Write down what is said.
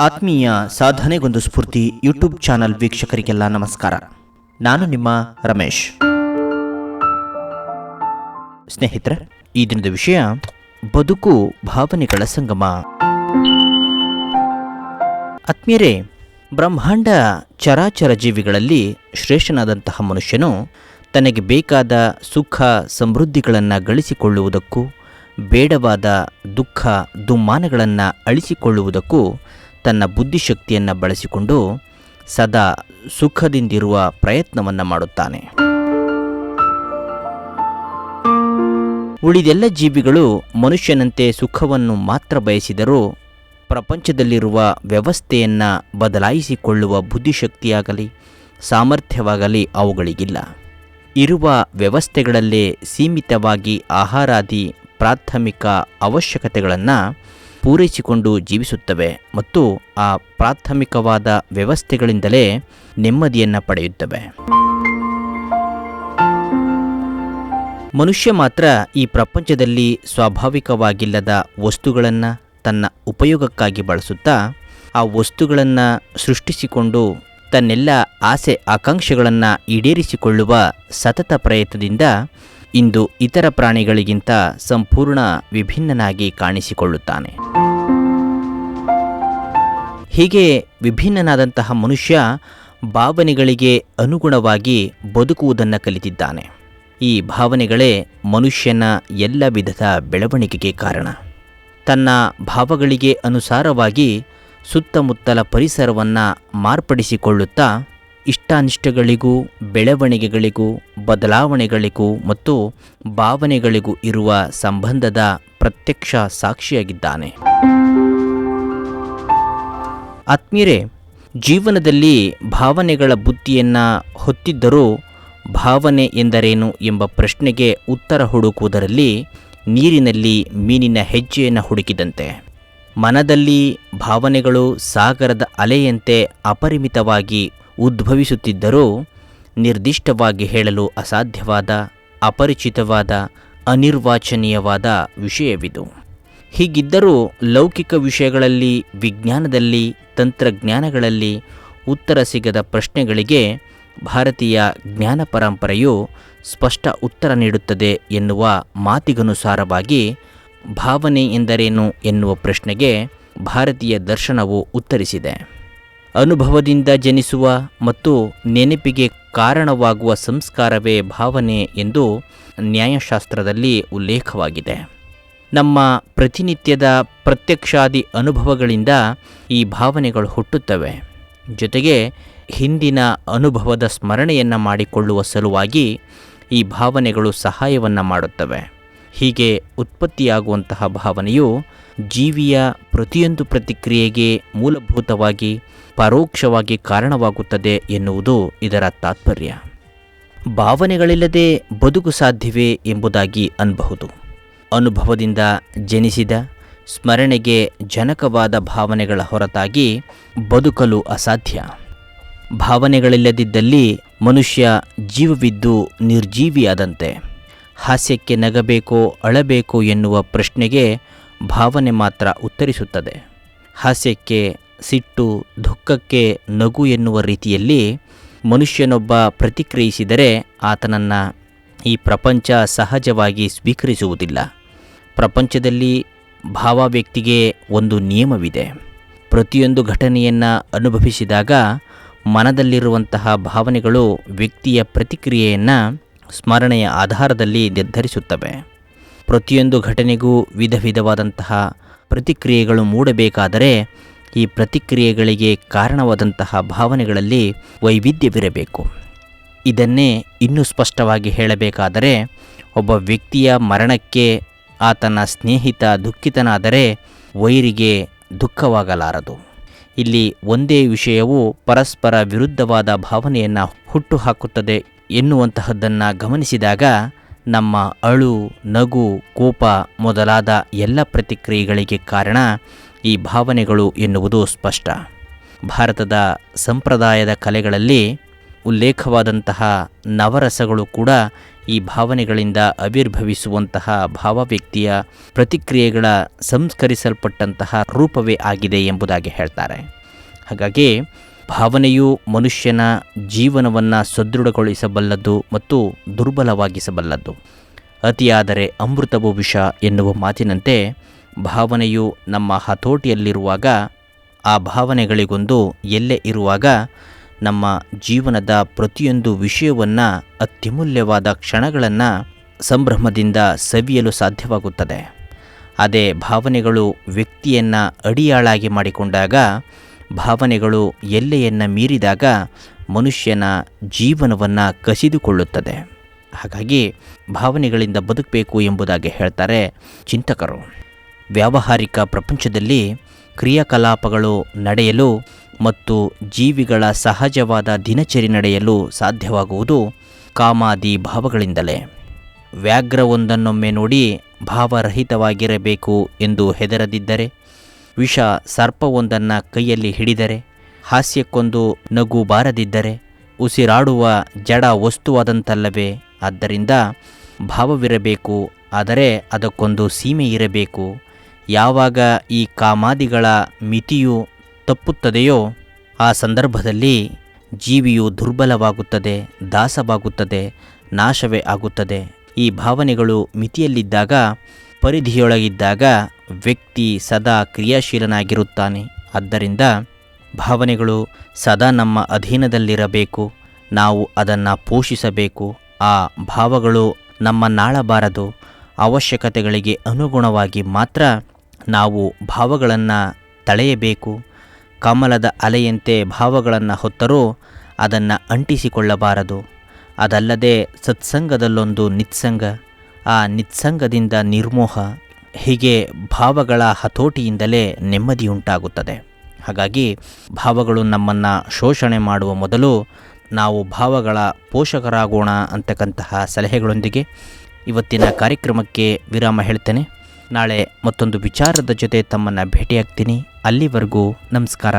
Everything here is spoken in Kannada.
ಆತ್ಮೀಯ ಸಾಧನೆಗೊಂದು ಸ್ಫೂರ್ತಿ ಯೂಟ್ಯೂಬ್ ಚಾನಲ್ ವೀಕ್ಷಕರಿಗೆಲ್ಲ ನಮಸ್ಕಾರ. ನಾನು ನಿಮ್ಮ ರಮೇಶ್. ಸ್ನೇಹಿತರೆ, ಈ ದಿನದ ವಿಷಯ, ಬದುಕು ಭಾವನೆಗಳ ಸಂಗಮ. ಆತ್ಮೀಯರೇ, ಬ್ರಹ್ಮಾಂಡ ಚರಾಚರ ಜೀವಿಗಳಲ್ಲಿ ಶ್ರೇಷ್ಠನಾದಂತಹ ಮನುಷ್ಯನು ತನಗೆ ಬೇಕಾದ ಸುಖ ಸಮೃದ್ಧಿಗಳನ್ನು ಗಳಿಸಿಕೊಳ್ಳುವುದಕ್ಕೂ, ಬೇಡವಾದ ದುಃಖ ದುಮ್ಮಾನಗಳನ್ನು ಅಳಿಸಿಕೊಳ್ಳುವುದಕ್ಕೂ ತನ್ನ ಬುದ್ಧಿಶಕ್ತಿಯನ್ನು ಬಳಸಿಕೊಂಡು ಸದಾ ಸುಖದಿಂದಿರುವ ಪ್ರಯತ್ನವನ್ನು ಮಾಡುತ್ತಾನೆ. ಉಳಿದೆಲ್ಲ ಜೀವಿಗಳು ಮನುಷ್ಯನಂತೆ ಸುಖವನ್ನು ಮಾತ್ರ ಬಯಸಿದರೂ ಪ್ರಪಂಚದಲ್ಲಿರುವ ವ್ಯವಸ್ಥೆಯನ್ನು ಬದಲಾಯಿಸಿಕೊಳ್ಳುವ ಬುದ್ಧಿಶಕ್ತಿಯಾಗಲಿ, ಸಾಮರ್ಥ್ಯವಾಗಲಿ ಅವುಗಳಿಗಿಲ್ಲ. ಇರುವ ವ್ಯವಸ್ಥೆಗಳಲ್ಲೇ ಸೀಮಿತವಾಗಿ ಆಹಾರಾದಿ ಪ್ರಾಥಮಿಕ ಅವಶ್ಯಕತೆಗಳನ್ನು ಪೂರೈಸಿಕೊಂಡು ಜೀವಿಸುತ್ತವೆ ಮತ್ತು ಆ ಪ್ರಾಥಮಿಕವಾದ ವ್ಯವಸ್ಥೆಗಳಿಂದಲೇ ನೆಮ್ಮದಿಯನ್ನು ಪಡೆಯುತ್ತವೆ. ಮನುಷ್ಯ ಮಾತ್ರ ಈ ಪ್ರಪಂಚದಲ್ಲಿ ಸ್ವಾಭಾವಿಕವಾಗಿಲ್ಲದ ವಸ್ತುಗಳನ್ನು ತನ್ನ ಉಪಯೋಗಕ್ಕಾಗಿ ಬಳಸುತ್ತಾ, ಆ ವಸ್ತುಗಳನ್ನು ಸೃಷ್ಟಿಸಿಕೊಂಡು ತನ್ನೆಲ್ಲ ಆಸೆ ಆಕಾಂಕ್ಷೆಗಳನ್ನು ಈಡೇರಿಸಿಕೊಳ್ಳುವ ಸತತ ಪ್ರಯತ್ನದಿಂದ ಇಂದು ಇತರ ಪ್ರಾಣಿಗಳಿಗಿಂತ ಸಂಪೂರ್ಣ ವಿಭಿನ್ನನಾಗಿ ಕಾಣಿಸಿಕೊಳ್ಳುತ್ತಾನೆ. ಹೀಗೆ ವಿಭಿನ್ನನಾದಂತಹ ಮನುಷ್ಯ ಭಾವನೆಗಳಿಗೆ ಅನುಗುಣವಾಗಿ ಬದುಕುವುದನ್ನು ಕಲಿತಿದ್ದಾನೆ. ಈ ಭಾವನೆಗಳೇ ಮನುಷ್ಯನ ಎಲ್ಲ ವಿಧದ ಬೆಳವಣಿಗೆಗೆ ಕಾರಣ. ತನ್ನ ಭಾವಗಳಿಗೆ ಅನುಸಾರವಾಗಿ ಸುತ್ತಮುತ್ತಲ ಪರಿಸರವನ್ನು ಮಾರ್ಪಡಿಸಿಕೊಳ್ಳುತ್ತಾ ಇಷ್ಟಾನಿಷ್ಟಗಳಿಗೂ, ಬೆಳವಣಿಗೆಗಳಿಗೂ, ಬದಲಾವಣೆಗಳಿಗೂ ಮತ್ತು ಭಾವನೆಗಳಿಗೂ ಇರುವ ಸಂಬಂಧದ ಪ್ರತ್ಯಕ್ಷ ಸಾಕ್ಷಿಯಾಗಿದ್ದಾನೆ. ಆತ್ಮೀಯರೇ, ಜೀವನದಲ್ಲಿ ಭಾವನೆಗಳ ಬುದ್ಧಿಯನ್ನು ಹೊತ್ತಿದ್ದರೂ ಭಾವನೆ ಎಂದರೇನು ಎಂಬ ಪ್ರಶ್ನೆಗೆ ಉತ್ತರ ಹುಡುಕುವುದರಲ್ಲಿ ನೀರಿನಲ್ಲಿ ಮೀನಿನ ಹೆಜ್ಜೆಯನ್ನು ಹುಡುಕಿದಂತೆ. ಮನದಲ್ಲಿ ಭಾವನೆಗಳು ಸಾಗರದ ಅಲೆಯಂತೆ ಅಪರಿಮಿತವಾಗಿ ಉದ್ಭವಿಸುತ್ತಿದ್ದರೂ ನಿರ್ದಿಷ್ಟವಾಗಿ ಹೇಳಲು ಅಸಾಧ್ಯವಾದ, ಅಪರಿಚಿತವಾದ, ಅನಿರ್ವಾಚನೀಯವಾದ ವಿಷಯವಿದು. ಹೀಗಿದ್ದರೂ ಲೌಕಿಕ ವಿಷಯಗಳಲ್ಲಿ, ವಿಜ್ಞಾನದಲ್ಲಿ, ತಂತ್ರಜ್ಞಾನಗಳಲ್ಲಿ ಉತ್ತರ ಸಿಗದ ಪ್ರಶ್ನೆಗಳಿಗೆ ಭಾರತೀಯ ಜ್ಞಾನ ಪರಂಪರೆಯು ಸ್ಪಷ್ಟ ಉತ್ತರ ನೀಡುತ್ತದೆ ಎನ್ನುವ ಮಾತಿಗನುಸಾರವಾಗಿ ಭಾವನೆ ಎಂದರೇನು ಎನ್ನುವ ಪ್ರಶ್ನೆಗೆ ಭಾರತೀಯ ದರ್ಶನವು ಉತ್ತರಿಸಿದೆ. ಅನುಭವದಿಂದ ಜನಿಸುವ ಮತ್ತು ನೆನಪಿಗೆ ಕಾರಣವಾಗುವ ಸಂಸ್ಕಾರವೇ ಭಾವನೆ ಎಂದು ನ್ಯಾಯಶಾಸ್ತ್ರದಲ್ಲಿ ಉಲ್ಲೇಖವಾಗಿದೆ. ನಮ್ಮ ಪ್ರತಿನಿತ್ಯದ ಪ್ರತ್ಯಕ್ಷಾದಿ ಅನುಭವಗಳಿಂದ ಈ ಭಾವನೆಗಳು ಹುಟ್ಟುತ್ತವೆ. ಜೊತೆಗೆ ಹಿಂದಿನ ಅನುಭವದ ಸ್ಮರಣೆಯನ್ನು ಮಾಡಿಕೊಳ್ಳುವ ಸಲುವಾಗಿ ಈ ಭಾವನೆಗಳು ಸಹಾಯವನ್ನು ಮಾಡುತ್ತವೆ. ಹೀಗೆ ಉತ್ಪತ್ತಿಯಾಗುವಂತಹ ಭಾವನೆಯು ಜೀವಿಯ ಪ್ರತಿಯೊಂದು ಪ್ರತಿಕ್ರಿಯೆಗೆ ಮೂಲಭೂತವಾಗಿ ಪರೋಕ್ಷವಾಗಿ ಕಾರಣವಾಗುತ್ತದೆ ಎನ್ನುವುದು ಇದರ ತಾತ್ಪರ್ಯ. ಭಾವನೆಗಳಿಲ್ಲದೆ ಬದುಕು ಸಾಧ್ಯವೇ ಎಂಬುದಾಗಿ ಅನ್ಬಹುದು. ಅನುಭವದಿಂದ ಜನಿಸಿದ, ಸ್ಮರಣೆಗೆ ಜನಕವಾದ ಭಾವನೆಗಳ ಹೊರತಾಗಿ ಬದುಕಲು ಅಸಾಧ್ಯ. ಭಾವನೆಗಳಿಲ್ಲದಿದ್ದಲ್ಲಿ ಮನುಷ್ಯ ಜೀವವಿದ್ದು ನಿರ್ಜೀವಿಯಾದಂತೆ. ಹಾಸ್ಯಕ್ಕೆ ನಗಬೇಕೋ ಅಳಬೇಕೋ ಎನ್ನುವ ಪ್ರಶ್ನೆಗೆ ಭಾವನೆ ಮಾತ್ರ ಉತ್ತರಿಸುತ್ತದೆ. ಹಾಸ್ಯಕ್ಕೆ ಸಿಟ್ಟು, ದುಃಖಕ್ಕೆ ನಗು ಎನ್ನುವ ರೀತಿಯಲ್ಲಿ ಮನುಷ್ಯನೊಬ್ಬ ಪ್ರತಿಕ್ರಿಯಿಸಿದರೆ ಆತನನ್ನು ಈ ಪ್ರಪಂಚ ಸಹಜವಾಗಿ ಸ್ವೀಕರಿಸುವುದಿಲ್ಲ. ಪ್ರಪಂಚದಲ್ಲಿ ಭಾವ ವ್ಯಕ್ತಿಗೆ ಒಂದು ನಿಯಮವಿದೆ. ಪ್ರತಿಯೊಂದು ಘಟನೆಯನ್ನು ಅನುಭವಿಸಿದಾಗ ಮನದಲ್ಲಿರುವಂತಹ ಭಾವನೆಗಳು ವ್ಯಕ್ತಿಯ ಪ್ರತಿಕ್ರಿಯೆಯನ್ನು ಸ್ಮರಣೆಯ ಆಧಾರದಲ್ಲಿ ನಿರ್ಧರಿಸುತ್ತವೆ. ಪ್ರತಿಯೊಂದು ಘಟನೆಗೂ ವಿಧ ವಿಧವಾದಂತಹ ಪ್ರತಿಕ್ರಿಯೆಗಳು ಮೂಡಬೇಕಾದರೆ ಈ ಪ್ರತಿಕ್ರಿಯೆಗಳಿಗೆ ಕಾರಣವಾದಂತಹ ಭಾವನೆಗಳಲ್ಲಿ ವೈವಿಧ್ಯವಿರಬೇಕು. ಇದನ್ನೇ ಇನ್ನೂ ಸ್ಪಷ್ಟವಾಗಿ ಹೇಳಬೇಕಾದರೆ, ಒಬ್ಬ ವ್ಯಕ್ತಿಯ ಮರಣಕ್ಕೆ ಆತನ ಸ್ನೇಹಿತ ದುಃಖಿತನಾದರೆ ವೈರಿಗೆ ದುಃಖವಾಗಲಾರದು. ಇಲ್ಲಿ ಒಂದೇ ವಿಷಯವು ಪರಸ್ಪರ ವಿರುದ್ಧವಾದ ಭಾವನೆಯನ್ನು ಹುಟ್ಟುಹಾಕುತ್ತದೆ ಎನ್ನುವಂತಹದ್ದನ್ನು ಗಮನಿಸಿದಾಗ ನಮ್ಮ ಅಳು, ನಗು, ಕೋಪ ಮೊದಲಾದ ಎಲ್ಲ ಪ್ರತಿಕ್ರಿಯೆಗಳಿಗೆ ಕಾರಣ ಈ ಭಾವನೆಗಳು ಎನ್ನುವುದು ಸ್ಪಷ್ಟ. ಭಾರತದ ಸಂಪ್ರದಾಯದ ಕಲೆಗಳಲ್ಲಿ ಉಲ್ಲೇಖವಾದಂತಹ ನವರಸಗಳು ಕೂಡ ಈ ಭಾವನೆಗಳಿಂದ ಆವಿರ್ಭವಿಸುವಂತಹ ಭಾವವ್ಯಕ್ತಿಯ ಪ್ರತಿಕ್ರಿಯೆಗಳ ಸಂಸ್ಕರಿಸಲ್ಪಟ್ಟಂತಹ ರೂಪವೇ ಆಗಿದೆ ಎಂಬುದಾಗಿ ಹೇಳ್ತಾರೆ. ಹಾಗಾಗಿ ಭಾವನೆಯು ಮನುಷ್ಯನ ಜೀವನವನ್ನು ಸದೃಢಗೊಳಿಸಬಲ್ಲದ್ದು ಮತ್ತು ದುರ್ಬಲವಾಗಿಸಬಲ್ಲದ್ದು. ಅತಿಯಾದರೆ ಅಮೃತವು ವಿಷ ಎನ್ನುವ ಮಾತಿನಂತೆ ಭಾವನೆಯು ನಮ್ಮ ಹತೋಟಿಯಲ್ಲಿರುವಾಗ, ಆ ಭಾವನೆಗಳಿಗೊಂದು ಎಲ್ಲೆ ಇರುವಾಗ ನಮ್ಮ ಜೀವನದ ಪ್ರತಿಯೊಂದು ವಿಷಯವನ್ನು ಅತ್ಯಮೂಲ್ಯವಾದ ಕ್ಷಣಗಳನ್ನು ಸಂಭ್ರಮದಿಂದ ಸವಿಯಲು ಸಾಧ್ಯವಾಗುತ್ತದೆ. ಅದೇ ಭಾವನೆಗಳು ವ್ಯಕ್ತಿಯನ್ನು ಅಡಿಯಾಳಾಗಿ ಮಾಡಿಕೊಂಡಾಗ, ಭಾವನೆಗಳು ಎಲ್ಲೆಯನ್ನು ಮೀರಿದಾಗ ಮನುಷ್ಯನ ಜೀವನವನ್ನು ಕಸಿದುಕೊಳ್ಳುತ್ತದೆ. ಹಾಗಾಗಿ ಭಾವನೆಗಳಿಂದ ಬದುಕಬೇಕು ಎಂಬುದಾಗಿ ಹೇಳ್ತಾರೆ ಚಿಂತಕರು. ವ್ಯಾವಹಾರಿಕ ಪ್ರಪಂಚದಲ್ಲಿ ಕ್ರಿಯಾಕಲಾಪಗಳು ನಡೆಯಲು ಮತ್ತು ಜೀವಿಗಳ ಸಹಜವಾದ ದಿನಚರಿ ನಡೆಯಲು ಸಾಧ್ಯವಾಗುವುದು ಕಾಮಾದಿ ಭಾವಗಳಿಂದಲೇ. ವ್ಯಾಘ್ರವೊಂದನ್ನೊಮ್ಮೆ ನೋಡಿ ಭಾವರಹಿತವಾಗಿರಬೇಕು ಎಂದು ಹೆದರದಿದ್ದರೆ, ವಿಷ ಸರ್ಪವೊಂದನ್ನು ಕೈಯಲ್ಲಿ ಹಿಡಿದರೆ, ಹಾಸ್ಯಕ್ಕೊಂದು ನಗು ಬಾರದಿದ್ದರೆ ಉಸಿರಾಡುವ ಜಡ ವಸ್ತುವಾದಂತಲ್ಲವೇ? ಆದ್ದರಿಂದ ಭಾವವಿರಬೇಕು, ಆದರೆ ಅದಕ್ಕೊಂದು ಸೀಮೆ ಇರಬೇಕು ಯಾವಾಗ ಈ ಕಾಮಾದಿಗಳ ಮಿತಿಯು ತಪ್ಪುತ್ತದೆಯೋ ಆ ಸಂದರ್ಭದಲ್ಲಿ ಜೀವಿಯು ದುರ್ಬಲವಾಗುತ್ತದೆ, ದಾಸವಾಗುತ್ತದೆ, ನಾಶವೇ ಆಗುತ್ತದೆ. ಈ ಭಾವನೆಗಳು ಮಿತಿಯಲ್ಲಿದ್ದಾಗ, ಪರಿಧಿಯೊಳಗಿದ್ದಾಗ ವ್ಯಕ್ತಿ ಸದಾ ಕ್ರಿಯಾಶೀಲನಾಗಿರುತ್ತಾನೆ. ಆದ್ದರಿಂದ ಭಾವನೆಗಳು ಸದಾ ನಮ್ಮ ಅಧೀನದಲ್ಲಿರಬೇಕು, ನಾವು ಅದನ್ನು ಪೋಷಿಸಬೇಕು. ಆ ಭಾವಗಳು ನಮ್ಮ ನಾಳಬಾರದು, ಅವಶ್ಯಕತೆಗಳಿಗೆ ಅನುಗುಣವಾಗಿ ಮಾತ್ರ ನಾವು ಭಾವಗಳನ್ನು ತಳೆಯಬೇಕು. ಕಮಲದ ಅಲೆಯಂತೆ ಭಾವಗಳನ್ನು ಹೊತ್ತರೂ ಅದನ್ನು ಅಂಟಿಸಿಕೊಳ್ಳಬಾರದು. ಅದಲ್ಲದೆ ಸತ್ಸಂಗದಲ್ಲೊಂದು ನಿತ್ಸಂಗ, ಆ ನಿತ್ಸಂಗದಿಂದ ನಿರ್ಮೋಹ, ಹೀಗೆ ಭಾವಗಳ ಹತೋಟಿಯಿಂದಲೇ ನೆಮ್ಮದಿಯುಂಟಾಗುತ್ತದೆ. ಹಾಗಾಗಿ ಭಾವಗಳು ನಮ್ಮನ್ನು ಶೋಷಣೆ ಮಾಡುವ ಮೊದಲು ನಾವು ಭಾವಗಳ ಪೋಷಕರಾಗೋಣ ಅಂತಕ್ಕಂತಹ ಸಲಹೆಗಳೊಂದಿಗೆ ಇವತ್ತಿನ ಕಾರ್ಯಕ್ರಮಕ್ಕೆ ವಿರಾಮ ಹೇಳ್ತೇನೆ. ನಾಳೆ ಮತ್ತೊಂದು ವಿಚಾರದ ಜೊತೆ ತಮ್ಮನ್ನು ಭೇಟಿಯಾಗ್ತೀನಿ. ಅಲ್ಲಿವರೆಗೂ ನಮಸ್ಕಾರ.